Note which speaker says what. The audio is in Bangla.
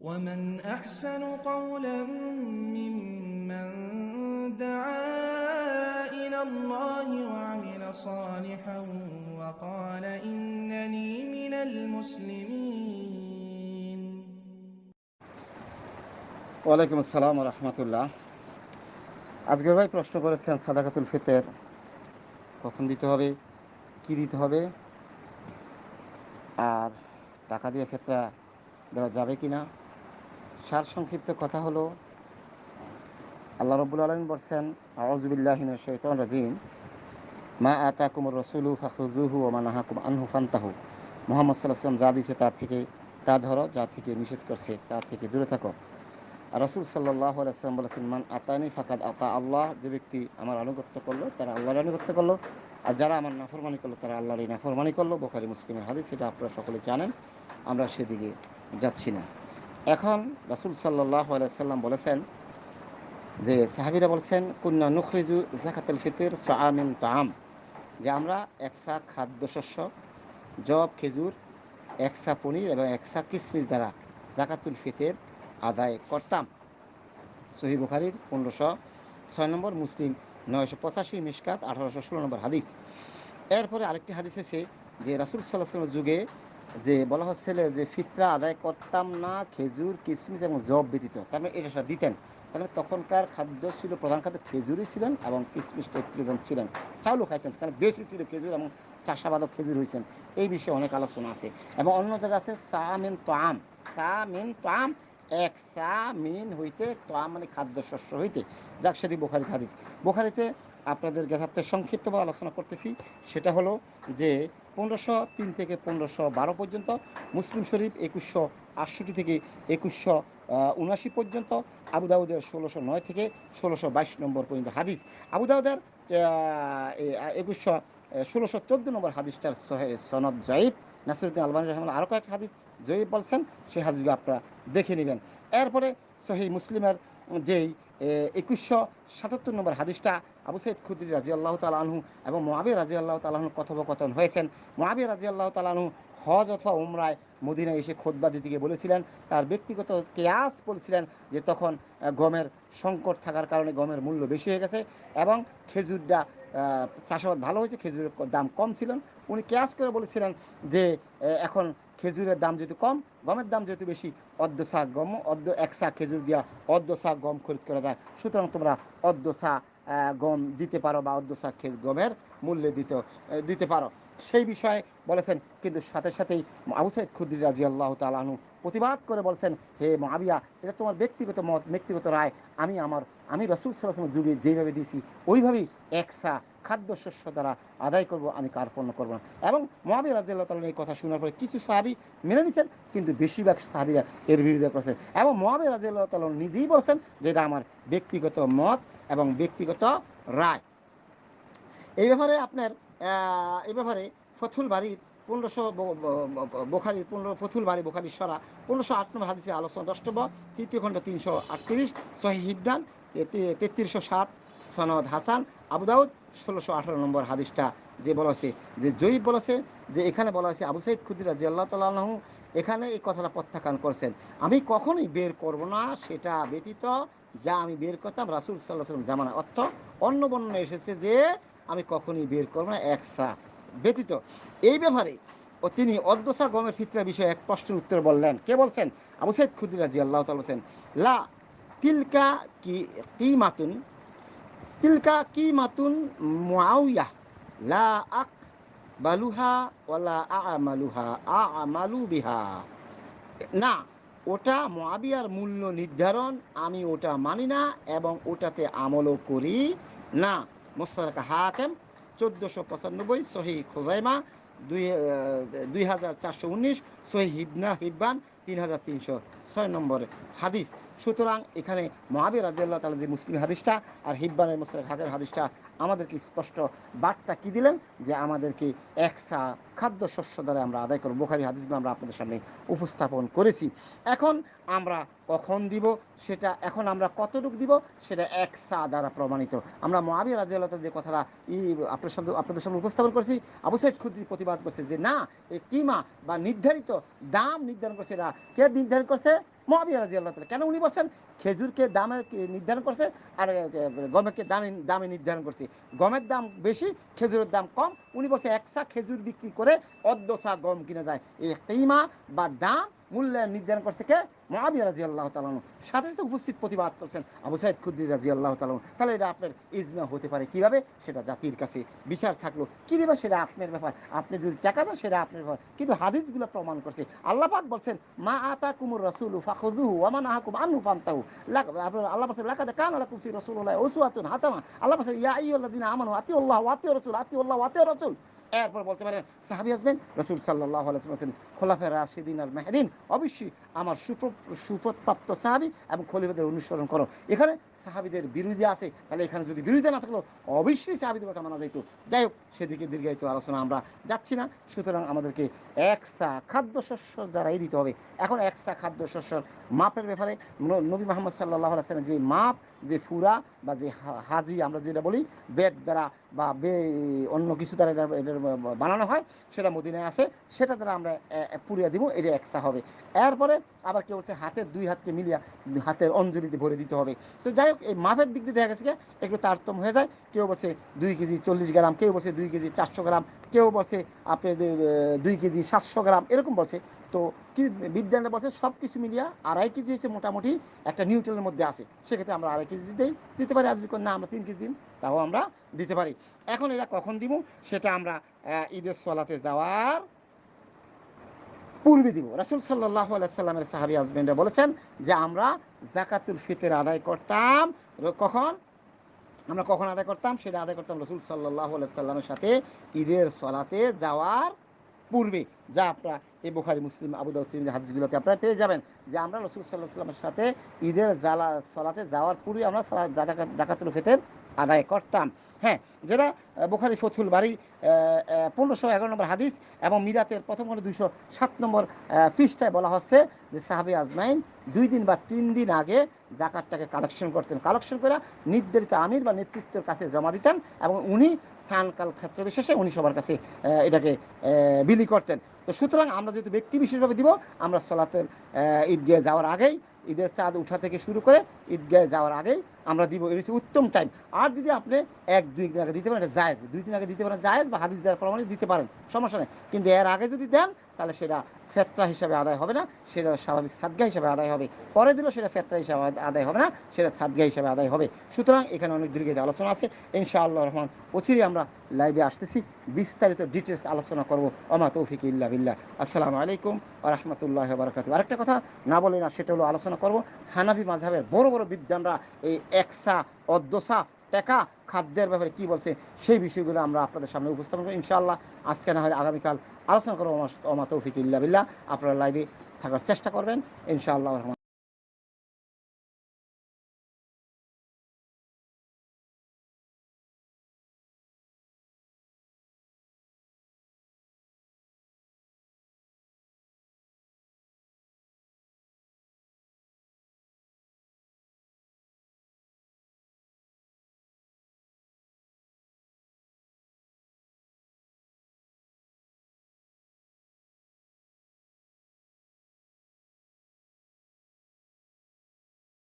Speaker 1: ومن أحسن قولا ممن دعا إلى الله وعمل صالحا وقال إنني من المسلمين
Speaker 2: ওয়ালাইকুম আসসালাম রহমতুল্লাহ আজকের ভাই প্রশ্ন করেছেন সাদাকাতুল ফিতের কখন দিতে হবে কি দিতে হবে আর টাকা দিয়ে ফেতরা দেওয়া যাবে কি না সার সংক্ষিপ্ত কথা হলো, আল্লাহ রব্বুল আলম বলছেন আউজবিল্লাহিন শৈতন রাজিম। মা আতা কুমর রসুলু ফাখুজুহু ও মানাহাকুম আনহু ফান্তাহু। মোহাম্মদ সাল্লাহ সাল্লাম যা দিয়েছে তার থেকে, তা ধরো, যা থেকে নিষেধ করছে তার থেকে দূরে থাকো। আর রসুল সাল্লাহ আলাইসাল্লাম বলেছেন, মান আতানি ফাকাদ আতা আল্লাহ। যে ব্যক্তি আমার আনুগত্য করল, তারা আল্লাহর আনুগত্য করল। আর যারা আমার নাফরমানি করল, তারা আল্লাহর এই নাফরমানি করল। বোখারি, মুসলিমের হাদিস সেটা আপনারা সকলে জানেন, আমরা সেদিকে যাচ্ছি না। এখন রাসুল আলাইসাল্লাম বলেছেন যে সাহাবিরা বলছেন, কুন্না নুখরিজু জাকাতুল ফিতর সামিন তাম যে আমরা একসা খাদ্যশস্য জব, খেজুর একসা পনির এবং একসা কিসমিস দ্বারা জাকাতুল ফিতের আদায় করতাম। সহি বুখারির পনেরোশো ছয় নম্বর, মুসলিম নয়শো পঁচাশি মিসকাত আঠারোশো ষোলো নম্বর হাদিস। এরপরে আরেকটি হাদিস হয়েছে যে রাসুল সাল্লাহ যুগে যে বলা হচ্ছিল যে ফিতরা আদায় করতাম না, খেজুর কিশমিশ এবং জব ব্যতীত। তার মানে এটা সেটা দিতেন। তার মানে তখনকার খাদ্য ছিল, প্রধান খাদ্য খেজুরই ছিলেন এবং কিশমিশটা একটু ছিলেন। চাউলও খাইছেন, কারণ বেশি ছিল খেজুর এবং চাষাবাদও খেজুর হয়েছেন এই বিষয়ে অনেক আলোচনা আছে। এবং অন্য জায়গায় আছে সা মিন তাম। সা মিন তাম, এক সা মিন হইতে তাম মানে খাদ্যশস্য হইতে। যাক সেদি বোখারি হাদিস। বোখারিতে আপনাদের যথার্থ সংক্ষিপ্তভাবে আলোচনা করতেছি। সেটা হলো যে, পনেরোশো তিন থেকে পনেরোশো বারো পর্যন্ত, মুসলিম শরীফ একুশশো আটষট্টি থেকে একুশশো উনআশি পর্যন্ত, আবু দাউদের ষোলোশো নয় থেকে ষোলোশো বাইশ নম্বর পর্যন্ত হাদিস। আবু দাউদের একুশশো ষোলোশো চোদ্দ নম্বর হাদিসটার সনদ জয়ীব নাসিরুদ্দিন আলবানী রহমান আরও কয়েক হাদিস জয়ীব বলছেন, সেই হাদিসগুলো আপনারা দেখে নেবেন। এরপরে সহি মুসলিমের যেই একুশশো সাতাত্তর নম্বর হাদিসটা আবু সৈয়দ খুদ্রি রাজি আল্লাহ তালাহু এবং মহাবীর রাজি আল্লাহ তালাহু কথোপকথন হয়েছেন। মহাবীর রাজি আল্লাহ তালাহু হজ অথবা উমরায় মদিনায় এসে খোদবা দিতে গিয়ে বলেছিলেন, তার ব্যক্তিগত কেয়াস বলেছিলেন যে তখন গমের সংকট থাকার কারণে গমের মূল্য বেশি হয়ে গেছে এবং খেজুরটা চাষাবাদ ভালো হয়েছে, খেজুরের দাম কম ছিলেন উনি কেয়াস করে বলেছিলেন যে এখন খেজুরের দাম যেহেতু কম, গমের দাম যেহেতু বেশি, অর্ধ শাক গম, অর্ধ এক শাক খেজুর দিয়া অর্ধ শাক গম খরিদ করা যায়। সুতরাং তোমরা অর্ধ শাক গম দিতে পারো বা অর্ধ গমের মূল্যে দিতে দিতে পারো। সেই বিষয়ে বলেছেন, কিন্তু সাথে সাথেই আবু সাইদ খুদ্রি রাজি আল্লাহ তালু প্রতিবাদ করে বলছেন, হে মহাবিয়া এটা তোমার ব্যক্তিগত মত, ব্যক্তিগত রায়। আমি আমার, আমি রসুল সাল্লামের যুগে যেভাবে দিয়েছি, ওইভাবেই একসা খাদ্যশস্য দ্বারা আদায় করব, আমি কার্পণ্য করব না। এবং মহাবীর রাজিয়াল্লাহ তালন এই কথা শোনার পরে কিছু সাহাবি মেনে নিছেন কিন্তু বেশিরভাগ সাহাবিরা এর বিরুদ্ধে করছেন এবং মহাবীর রাজিয়াল্লাহ তালন নিজেই বলছেন যে, এটা আমার ব্যক্তিগত মত এবং ব্যক্তিগত রায়। এই ব্যাপারে আপনার এই ব্যাপারে ফথুল বাড়ির পনেরোশো বোখারি পনেরো ফথুল বাড়ি বোখারি সরা পনেরোশো আট নম্বর হাদিসে আলোচনা দ্রষ্টব্য তৃতীয় খণ্ড তিনশো আটত্রিশ সহি হিবডান তেত্রিশশো সাত, সনদ হাসান আবুদাউদ ষোলোশো আঠারো নম্বর হাদিসটা যে বলা হয়েছে, যে জয়ীব বলেছে যে এখানে বলা হয়েছে আবু সাইদ খুদিরা যে আল্লাহ তাল্লাহ এখানে এই কথাটা প্রত্যাখ্যান করছেন। আমি কখনোই বের করব না, সেটা ব্যতীত যা আমি বের করতাম, রাসুল সাল্লাহ সাল্লাম জামানা অর্থ অন্য বর্ণনা এসেছে যে আমি কখনই বের করব না একসা ব্যতীত এই ব্যাপারে ও তিনি অদ্দসা গমের ফিতরা বিষয়ে এক প্রশ্নের উত্তর বললেন। কে বলছেন? আবু সাইদ খুদিরা জি আল্লাহ তাল বলছেন, লা তিলকা কি কি মাতুন তিলকা কি মাতুন মুআউয়া লা আক বালুহা ওয়ালা আ আমালু বিহা। না ওটা মোয়াবিয়ার মূল্য নির্ধারণ, আমি ওটা মানি না এবং ওটাতে আমলও করি না। মোস্তাকা হাকেম, চোদ্দোশো পঁচানব্বই সহি খোজাইমা, দুই দুই হাজার চারশো উনিশ সহি হিবনা হিব্বান, তিন হাজার তিনশো ছয় নম্বর হাদিস। সুতরাং এখানে মহাবীর রাজিয়াল্লাহ তালা যে মুসলিম হাদিসটা আর হিব্বানের মুসলিম হাকের হাদিসটা আমাদেরকে স্পষ্ট বার্তা কি দিলেন? যে আমাদেরকে একসা খাদ্য শস্য দ্বারা আমরা আদায় করব। বোখারি হাদিসগুলো আমরা আপনাদের সামনে উপস্থাপন করেছি। এখন আমরা কখন দিব? সেটা এখন আমরা কতটুকু দিব? সেটা একসা দ্বারা প্রমাণিত। আমরা মহাবীর রাজিয়াল্লাহ যে কথাটা ই আপনার সামনে, আপনাদের সামনে উপস্থাপন করছি, আবু সাইদ খুদ্রি প্রতিবাদ করছে যে না এই কিমা বা নির্ধারিত দাম নির্ধারণ করছে এরা। কে নির্ধারণ করছে? মহাবিয়া রাজি আল্লাহ কেন উনি বলছেন? খেজুরকে দামে নির্ধারণ করছে আর গমেরকে দামে দামে নির্ধারণ করছে। গমের দাম বেশি, খেজুরের দাম কম। উনি বলছে একসা খেজুর বিক্রি করে অর্ধসা গম কিনে যায়। এই কিমা বা দাম মূল্যায়ন নির্ধারণ করছে কে? মহাবিয়া রাজি আল্লাহ তালানু সাথে সাথে উপস্থিত প্রতিবাদ করছেন আবু সাইদ খুদ্রি রাজি আল্লাহ তালানু তাহলে এটা আপনার ইজমা হতে পারে কীভাবে? সেটা জাতির কাছে বিচার থাকল। কি দেবে সেটা আপনার ব্যাপার? আপনি যদি টাকা দেন সেটা আপনার ব্যাপার। কিন্তু হাদিসগুলো প্রমাণ করছে। আল্লাহ পাক বলছেন, মা আতা কুমুর রসুল আহাকুম আনহু ফান্তাহু। আল্লাহ বলছেন, লাকাদ কানা লাকুম ফি রাসূলিল্লাহি উসওয়াতুন হাসানা আল্লাহ বলছেন, ইয়া আমানু আতিউল্লাহ ওয়া আতিউর রাসূল ওয়া আতিউর রাসূল। এরপর বলতে পারেন, সাহাবি আসবেন, রসুল সাল্লাহ আলাইসিন খোলাফের রাশিদিন আল মেহদিন। অবশ্যই আমার সুপ সুপদপ্রাপ্ত সাহাবি এবং খলিফাদের অনুসরণ করো। এখানে সাহাবিদের বিরোধী আছে, তাহলে এখানে যদি বিরোধী না থাকল, অবশ্যই সাহাবিদের কথা মানা যাইত। যাই হোক, সেদিকে দীর্ঘায়িত আলোচনা আমরা যাচ্ছি না। সুতরাং আমাদেরকে একসা খাদ্যশস্য দ্বারাই দিতে হবে। এখন একসা খাদ্যশস্যর মাপের ব্যাপারে নবী মোহাম্মদ সাল্লাহ আলাইসলামের যে মাপ যে ফুরা বা যে হাজি আমরা যেটা বলি, বেদ দ্বারা বা বে, অন্য কিছু দ্বারা এটা বানানো হয়, সেটা মদিনায় আছে সেটা দ্বারা আমরা পুড়িয়ে দিব, এটা একসা হবে। এরপরে আবার কেউ বলছে হাতের দুই হাতকে মিলিয়া হাতের অঞ্জলিতে ভরে দিতে হবে। তো যাই হোক, এই মাপের দিক দিয়ে দেখা গেছে একটু তারতম্য হয়ে যায়। কেউ বলছে দুই কেজি চল্লিশ গ্রাম, কেউ বলছে দুই কেজি চারশো গ্রাম, কেউ বলছে আপনি দুই কেজি সাতশো গ্রাম, এরকম বলছে। তো কি বিজ্ঞানীরা বলছে সব কিছু মিলিয়া আড়াই কেজি হচ্ছে মোটামুটি একটা নিউট্রালের মধ্যে আছে। সেক্ষেত্রে আমরা আড়াই কেজি দিতেই দিতে পারি। আর যদি না, আমরা তিন কেজি দিন তাও আমরা দিতে পারি। এখন এটা কখন দিব? সেটা আমরা ঈদের সলাতে যাওয়ার পূর্বে দিব। রাসুল সাল্লাহ সাল্লামের সাহাবি হাজবেন্ডরা বলেছেন যে, আমরা জাকাতুল ফিতর আদায় করতাম। কখন? আমরা কখন আদায় করতাম? সেটা আদায় করতাম রসুল সাল্লাহ সাল্লামের সাথে ঈদের সলাতে যাওয়ার পূর্বে, যা আপনারা এই বোখারি, মুসলিম, আবু দাউদ, তিরমিজি হাদিসগুলোকে আপনারা পেয়ে যাবেন যে আমরা রসুল সাল্লাহ সাল্লামের সাথে ঈদের জালা, সলাতে যাওয়ার পূর্বে আমরা জাকাতুল ফিতর আদায় করতাম। হ্যাঁ যেটা বোখারি ফথুল বাড়ি পনেরোশো এগারো নম্বর হাদিস এবং মিরাতের প্রথম খন্ড দুইশো সাত নম্বর পৃষ্ঠায় বলা হচ্ছে যে সাহাবি আজমাইন দুই দিন বা তিন দিন আগে জাকাতটাকে কালেকশন করতেন। কালেকশন করে নির্ধারিত আমির বা নেতৃত্বের কাছে জমা দিতেন এবং উনি স্থানকাল ক্ষেত্র বিশেষে উনি সবার কাছে এটাকে বিলি করতেন। তো সুতরাং আমরা যেহেতু ব্যক্তি বিশেষভাবে দিব, আমরা সলাতের ঈদ ঈদগাহে যাওয়ার আগেই ঈদের চাঁদ উঠা থেকে শুরু করে ঈদগাহে যাওয়ার আগেই আমরা দিব, এটা হচ্ছে উত্তম টাইম আর যদি আপনি এক, দুই দিন আগে দিতে পারেন, এটা জায়েজ। দুই দিন আগে দিতে পারেন, জায়েজ বা হাদিস দেওয়ার প্রমাণে দিতে পারেন, সমস্যা নেই। কিন্তু এর আগে যদি দেন তাহলে সেটা ফেতরা হিসাবে আদায় হবে না, সেটা স্বাভাবিক সাদগা হিসাবে আদায় হবে। পরে দিলেও সেটা ফেতরা হিসাবে আদায় হবে না, সেটা সাদগা হিসাবে আদায় হবে। সুতরাং এখানে অনেক দীর্ঘ আলোচনা আছে। ইনশাআল্লাহ রহমান অচিরে আমরা লাইভে আসতেছি। বিস্তারিত ডিটেলস আলোচনা করব। অমা তৌফিক ইল্লা বিল্লাহ। আসসালামু আলাইকুম রহমতুল্লাহ বারকাত আরেকটা কথা না বলে না, সেটা হলো আলোচনা করব হানাফি মাঝহের বড় বড় বিদ্যানরা এই একসা, অদ্দসা টেকা খাদ্যের ব্যাপারে কি বলছে সেই বিষয়গুলো আমরা আপনাদের সামনে উপস্থাপন করব। ইনশাআল্লাহ আজকে না হয় আগামীকাল আলোচনা করব আমার তৌফিক ইল্লা বিল্লাহ। আপনারা লাইভে থাকার চেষ্টা করবেন। ইনশাআল্লাহ।